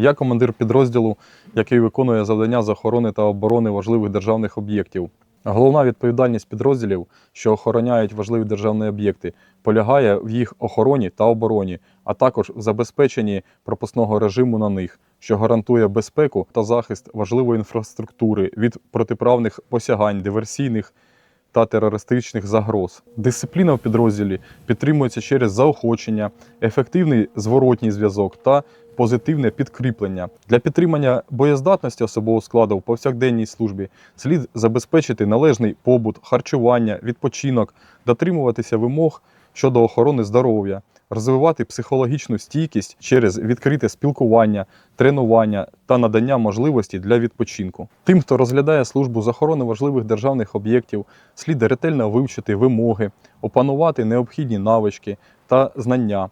Я командир підрозділу, який виконує завдання з охорони та оборони важливих державних об'єктів. Головна відповідальність підрозділів, що охороняють важливі державні об'єкти, полягає в їх охороні та обороні, а також в забезпеченні пропускного режиму на них, що гарантує безпеку та захист важливої інфраструктури від протиправних посягань, диверсійних та терористичних загроз. Дисципліна в підрозділі підтримується через заохочення, ефективний зворотній зв'язок та позитивне підкріплення. Для підтримання боєздатності особового складу в повсякденній службі слід забезпечити належний побут, харчування, відпочинок, дотримуватися вимог щодо охорони здоров'я, розвивати психологічну стійкість через відкрите спілкування, тренування та надання можливості для відпочинку. Тим, хто розглядає службу з охорони важливих державних об'єктів, слід ретельно вивчити вимоги, опанувати необхідні навички та знання,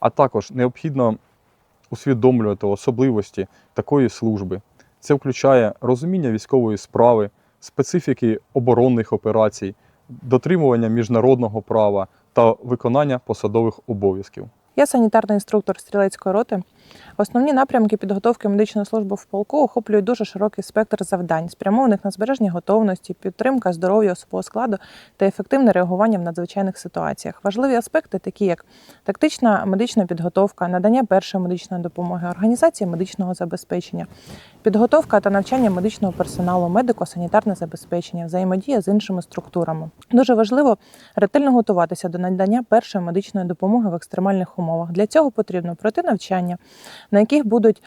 а також необхідно усвідомлювати особливості такої служби. Це включає розуміння військової справи, специфіки оборонних операцій, дотримування міжнародного права та виконання посадових обов'язків. Я санітарний інструктор стрілецької роти. Основні напрямки підготовки медичної служби в полку охоплюють дуже широкий спектр завдань, спрямованих на збереження готовності, підтримка здоров'я особового складу та ефективне реагування в надзвичайних ситуаціях. Важливі аспекти, такі як тактична медична підготовка, надання першої медичної допомоги, організація медичного забезпечення, підготовка та навчання медичного персоналу, медико-санітарне забезпечення, взаємодія з іншими структурами. Дуже важливо ретельно готуватися до надання першої медичної допомоги в екстремальних умовах. Для цього потрібно пройти навчання, на яких будуть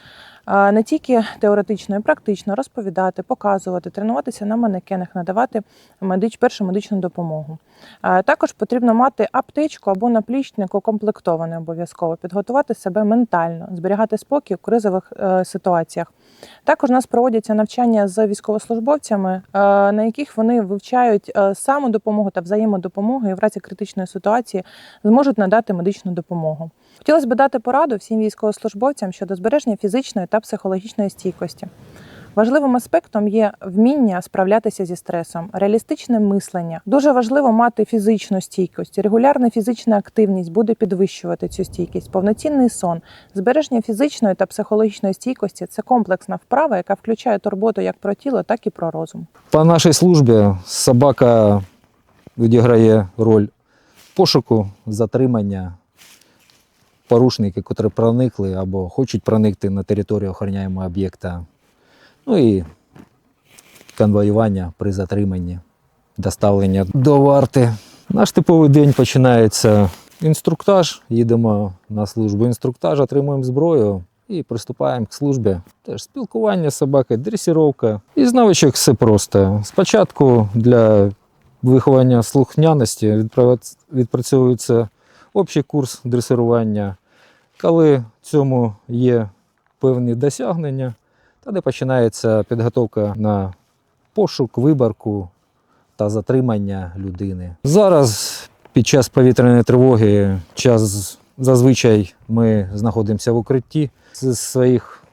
не тільки теоретично і практично розповідати, показувати, тренуватися на манекенах, надавати медич, першу медичну допомогу. Також потрібно мати аптечку або наплічник укомплектований обов'язково, підготувати себе ментально, зберігати спокій у кризових е, ситуаціях. Також у нас проводяться навчання з військовослужбовцями, е, на яких вони вивчають е, самодопомогу та взаємодопомогу і в разі критичної ситуації зможуть надати медичну допомогу. Хотілося б дати пораду всім військовослужбовцям щодо збереження фізичної та психологічної стійкості. Важливим аспектом є вміння справлятися зі стресом, реалістичне мислення. Дуже важливо мати фізичну стійкість. Регулярна фізична активність буде підвищувати цю стійкість, повноцінний сон, збереження фізичної та психологічної стійкості це комплексна вправа, яка включає турботу як про тіло, так і про розум. По нашій службі собака відіграє роль пошуку, затримання порушників, котрі проникли або хочуть проникти на територію охороняємого об'єкта. Ну і конвоювання при затриманні, доставлення до варти. Наш типовий день починається інструктаж. Їдемо на службу інструктаж, отримуємо зброю і приступаємо к службі. Теж спілкування з собакою, дресіровка. І з навичок все просто. Спочатку для виховання слухняності відпра- відпрацьовується общий курс дресирування. Коли цьому є певні досягнення, тоді починається підготовка на пошук, виборку та затримання людини. Зараз під час повітряної тривоги час зазвичай ми знаходимося в укритті. З своїх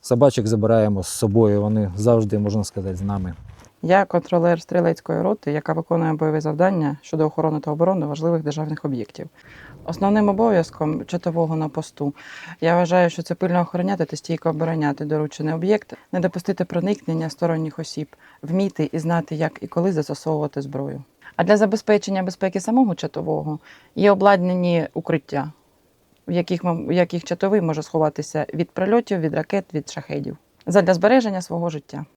собачок забираємо з собою. Вони завжди, можна сказати, з нами. Я контролер стрілецької роти, яка виконує бойові завдання щодо охорони та оборони важливих державних об'єктів. Основним обов'язком чотового на посту я вважаю, що це пильно охороняти та стійко обороняти доручений об'єкт, не допустити проникнення сторонніх осіб, вміти і знати, як і коли застосовувати зброю. А для забезпечення безпеки самого чатового є обладнані укриття, в яких, в яких чатовий може сховатися від прильотів, від ракет, від шахедів, задля збереження свого життя.